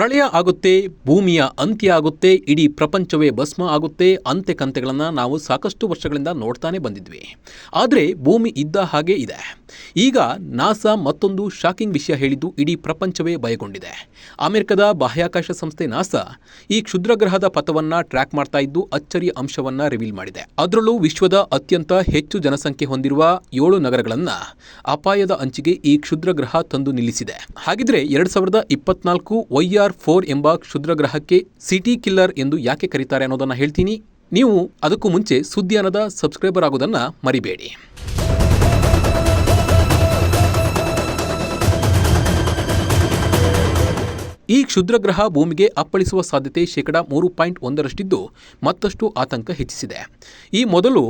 ಪ್ರಳಯ ಆಗುತ್ತೆ, ಭೂಮಿಯ ಅಂತ್ಯ ಆಗುತ್ತೆ, ಇಡೀ ಪ್ರಪಂಚವೇ ಭಸ್ಮ ಆಗುತ್ತೆ ಅಂತೆ ಕಂತೆಗಳನ್ನು ನಾವು ಸಾಕಷ್ಟು ವರ್ಷಗಳಿಂದ ನೋಡ್ತಾನೆ ಬಂದಿದ್ವಿ. ಆದರೆ ಭೂಮಿ ಇದ್ದ ಹಾಗೆ ಇದೆ. ಈಗ ನಾಸಾ ಮತ್ತೊಂದು ಶಾಕಿಂಗ್ ವಿಷಯ ಹೇಳಿದ್ದು ಇಡೀ ಪ್ರಪಂಚವೇ ಭಯಗೊಂಡಿದೆ. ಅಮೆರಿಕದ ಬಾಹ್ಯಾಕಾಶ ಸಂಸ್ಥೆ ನಾಸಾ ಈ ಕ್ಷುದ್ರಗ್ರಹದ ಪಥವನ್ನು ಟ್ರ್ಯಾಕ್ ಮಾಡ್ತಾ ಇದ್ದು ಅಚ್ಚರಿಯ ಅಂಶವನ್ನು ರಿವೀಲ್ ಮಾಡಿದೆ. ಅದರಲ್ಲೂ ವಿಶ್ವದ ಅತ್ಯಂತ ಹೆಚ್ಚು ಜನಸಂಖ್ಯೆ ಹೊಂದಿರುವ ಏಳು ನಗರಗಳನ್ನು ಅಪಾಯದ ಅಂಚಿಗೆ ಈ ಕ್ಷುದ್ರಗ್ರಹ ತಂದು ನಿಲ್ಲಿಸಿದೆ. ಹಾಗಿದ್ರೆ ಎರಡ್ ಸಾವಿರದ ಇಪ್ಪತ್ನಾಲ್ಕು ವೈ ಆರ್ ಫೋರ್ ಎಂಬ ಕ್ಷುದ್ರಗ್ರಹಕ್ಕೆ ಸಿಟಿ ಕಿಲ್ಲರ್ ಎಂದು ಯಾಕೆ ಕರೀತಾರೆ ಅನ್ನೋದನ್ನು ಹೇಳ್ತೀನಿ. ನೀವು ಅದಕ್ಕೂ ಮುಂಚೆ ಸುದ್ದಿಯಾನದ ಸಬ್ಸ್ಕ್ರೈಬರ್ ಆಗೋದನ್ನು ಮರಿಬೇಡಿ. ಈ ಕ್ಷುದ್ರಗ್ರಹ ಭೂಮಿಗೆ ಅಪ್ಪಳಿಸುವ ಸಾಧ್ಯತೆ ಶೇಕಡ ಮೂರು ಪಾಯಿಂಟ್ ಒಂದರಷ್ಟಿದ್ದು ಮತ್ತಷ್ಟು ಆತಂಕ ಹೆಚ್ಚಿಸಿದೆ. ಈ ಮೊದಲು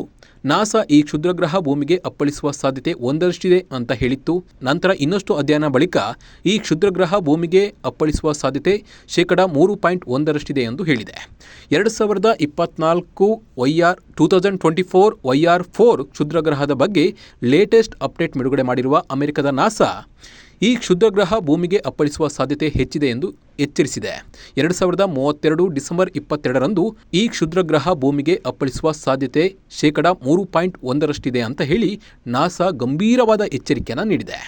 ನಾಸಾ ಈ ಕ್ಷುದ್ರಗ್ರಹ ಭೂಮಿಗೆ ಅಪ್ಪಳಿಸುವ ಸಾಧ್ಯತೆ ಒಂದರಷ್ಟಿದೆ ಅಂತ ಹೇಳಿತ್ತು. ನಂತರ ಇನ್ನಷ್ಟು ಅಧ್ಯಯನ ಬಳಿಕ ಈ ಕ್ಷುದ್ರಗ್ರಹ ಭೂಮಿಗೆ ಅಪ್ಪಳಿಸುವ ಸಾಧ್ಯತೆ ಶೇಕಡ ಮೂರು ಪಾಯಿಂಟ್ ಒಂದರಷ್ಟಿದೆ ಎಂದು ಹೇಳಿದೆ. ಎರಡು ಸಾವಿರದ ಇಪ್ಪತ್ನಾಲ್ಕು Y R two thousand twenty four Y R four ಕ್ಷುದ್ರಗ್ರಹದ ಬಗ್ಗೆ ಲೇಟೆಸ್ಟ್ ಅಪ್ಡೇಟ್ ಬಿಡುಗಡೆ ಮಾಡಿರುವ ಅಮೆರಿಕದ ನಾಸಾ ಈ ಕ್ಷುದ್ರಗ್ರಹ ಭೂಮಿಗೆ ಅಪ್ಪಳಿಸುವ ಸಾಧ್ಯತೆ ಹೆಚ್ಚಿದೆ ಎಂದು ಎಚ್ಚರಿಸಿದೆ. ಎರಡು ಸಾವಿರದ ಮೂವತ್ತೆರಡು ಡಿಸೆಂಬರ್ ಇಪ್ಪತ್ತೆರಡರಂದು ಈ ಕ್ಷುದ್ರಗ್ರಹ ಭೂಮಿಗೆ ಅಪ್ಪಳಿಸುವ ಸಾಧ್ಯತೆ ಶೇಕಡ ಮೂರು ಪಾಯಿಂಟ್ ಒಂದರಷ್ಟಿದೆ ಅಂತ ಹೇಳಿ ನಾಸಾ ಗಂಭೀರವಾದ ಎಚ್ಚರಿಕೆಯನ್ನು ನೀಡಿದೆ.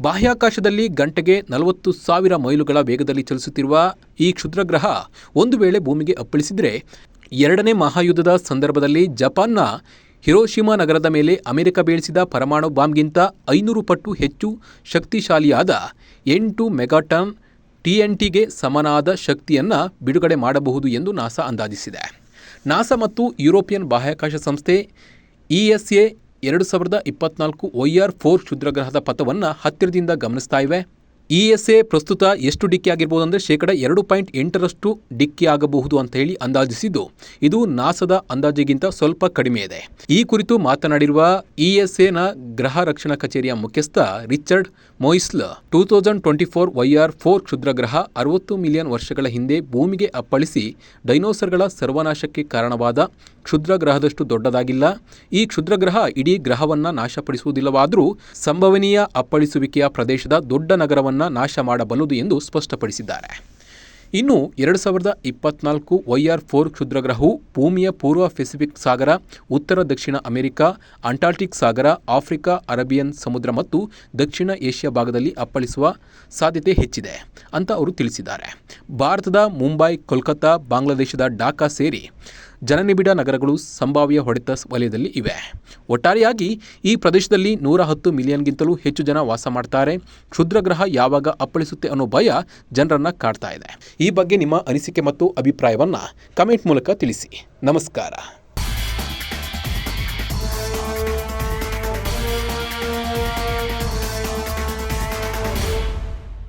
ಬಾಹ್ಯಾಕಾಶದಲ್ಲಿ ಗಂಟೆಗೆ ನಲವತ್ತು ಸಾವಿರ ಮೈಲುಗಳ ವೇಗದಲ್ಲಿ ಚಲಿಸುತ್ತಿರುವ ಈ ಕ್ಷುದ್ರಗ್ರಹ ಒಂದು ವೇಳೆ ಭೂಮಿಗೆ ಅಪ್ಪಳಿಸಿದರೆ ಎರಡನೇ ಮಹಾಯುದ್ಧದ ಸಂದರ್ಭದಲ್ಲಿ ಜಪಾನ್ನ ಹಿರೋಶಿಮಾ ನಗರದ ಮೇಲೆ ಅಮೆರಿಕ ಬೀಳಿಸಿದ ಪರಮಾಣು ಬಾಂಬ್ಗಿಂತ ಐನೂರು ಪಟ್ಟು ಹೆಚ್ಚು ಶಕ್ತಿಶಾಲಿಯಾದ ಎಂಟು ಮೆಗಾಟನ್ ಟಿಎನ್ಟಿಗೆ ಸಮನಾದ ಶಕ್ತಿಯನ್ನು ಬಿಡುಗಡೆ ಮಾಡಬಹುದು ಎಂದು ನಾಸಾ ಅಂದಾಜಿಸಿದೆ. ನಾಸಾ ಮತ್ತು ಯುರೋಪಿಯನ್ ಬಾಹ್ಯಾಕಾಶ ಸಂಸ್ಥೆ ಇಎಸ್ಎ ಎರಡು ಸಾವಿರದ ಇಪ್ಪತ್ನಾಲ್ಕು ಒಯ್ಆರ್ ಆರ್ ಫೋರ್ ಕ್ಷುದ್ರಗ್ರಹದ ಪಥವನ್ನು ಹತ್ತಿರದಿಂದ ಗಮನಿಸ್ತಾ ಇವೆ. ಇಎಸ್ಎ ಪ್ರಸ್ತುತ ಎಷ್ಟು ಡಿಕ್ಕಿ ಆಗಿರ್ಬೋದು ಅಂದರೆ ಶೇಕಡ ಎರಡು ಪಾಯಿಂಟ್ ಎಂಟರಷ್ಟು ಡಿಕ್ಕಿ ಆಗಬಹುದು ಅಂತ ಹೇಳಿ ಅಂದಾಜಿಸಿದ್ದು, ಇದು ನಾಸದ ಅಂದಾಜಿಗಿಂತ ಸ್ವಲ್ಪ ಕಡಿಮೆ ಇದೆ. ಈ ಕುರಿತು ಮಾತನಾಡಿರುವ ಇ ಎಸ್ ಎನ ಗ್ರಹ ರಕ್ಷಣಾ ಕಚೇರಿಯ ಮುಖ್ಯಸ್ಥ Richard Moissl, two thousand twenty four Y R four ಕ್ಷುದ್ರಗ್ರಹ ಅರವತ್ತು ಮಿಲಿಯನ್ ವರ್ಷಗಳ ಹಿಂದೆ ಭೂಮಿಗೆ ಅಪ್ಪಳಿಸಿ ಡೈನೋಸರ್ಗಳ ಸರ್ವನಾಶಕ್ಕೆ ಕಾರಣವಾದ ಕ್ಷುದ್ರಗ್ರಹದಷ್ಟು ದೊಡ್ಡದಾಗಿಲ್ಲ. ಈ ಕ್ಷುದ್ರಗ್ರಹ ಇಡೀ ಗ್ರಹವನ್ನ ನಾಶಪಡಿಸುವುದಿಲ್ಲವಾದರೂ ಸಂಭವನೀಯ ಅಪ್ಪಳಿಸುವಿಕೆಯ ಪ್ರದೇಶದ ದೊಡ್ಡ ನಗರವನ್ನು ನಾಶ ಮಾಡಬಲ್ಲದು ಎಂದು ಸ್ಪಷ್ಟಪಡಿಸಿದ್ದಾರೆ. ಇನ್ನು ಎರಡು ಸಾವಿರದ ಇಪ್ಪತ್ನಾಲ್ಕು ವೈ ಆರ್ ಫೋರ್ ಕ್ಷುದ್ರಗ್ರಹವು ಭೂಮಿಯ ಪೂರ್ವ ಪೆಸಿಫಿಕ್ ಸಾಗರ, ಉತ್ತರ ದಕ್ಷಿಣ ಅಮೆರಿಕ ಅಂಟಾರ್ಟಿಕ್ ಸಾಗರ, ಆಫ್ರಿಕಾ, ಅರೇಬಿಯನ್ ಸಮುದ್ರ ಮತ್ತು ದಕ್ಷಿಣ ಏಷ್ಯಾ ಭಾಗದಲ್ಲಿ ಅಪ್ಪಳಿಸುವ ಸಾಧ್ಯತೆ ಹೆಚ್ಚಿದೆ ಅಂತ ಅವರು ತಿಳಿಸಿದ್ದಾರೆ. ಭಾರತದ ಮುಂಬೈ, ಕೋಲ್ಕತ್ತಾ, ಬಾಂಗ್ಲಾದೇಶದ ಢಾಕಾ ಸೇರಿ ಜನನಿಬಿಡ ನಗರಗಳು ಸಂಭಾವ್ಯ ಹೊಡೆತ ವಲಯದಲ್ಲಿ ಇವೆ. ಒಟ್ಟಾರೆಯಾಗಿ ಈ ಪ್ರದೇಶದಲ್ಲಿ ನೂರ ಹತ್ತು ಮಿಲಿಯನ್ಗಿಂತಲೂ ಹೆಚ್ಚು ಜನ ವಾಸ ಮಾಡ್ತಾರೆ. ಕ್ಷುದ್ರಗ್ರಹ ಯಾವಾಗ ಅಪ್ಪಳಿಸುತ್ತೆ ಅನ್ನೋ ಭಯ ಜನರನ್ನು ಕಾಡ್ತಾ ಇದೆ. ಈ ಬಗ್ಗೆ ನಿಮ್ಮ ಅನಿಸಿಕೆ ಮತ್ತು ಅಭಿಪ್ರಾಯವನ್ನು ಕಮೆಂಟ್ ಮೂಲಕ ತಿಳಿಸಿ. ನಮಸ್ಕಾರ.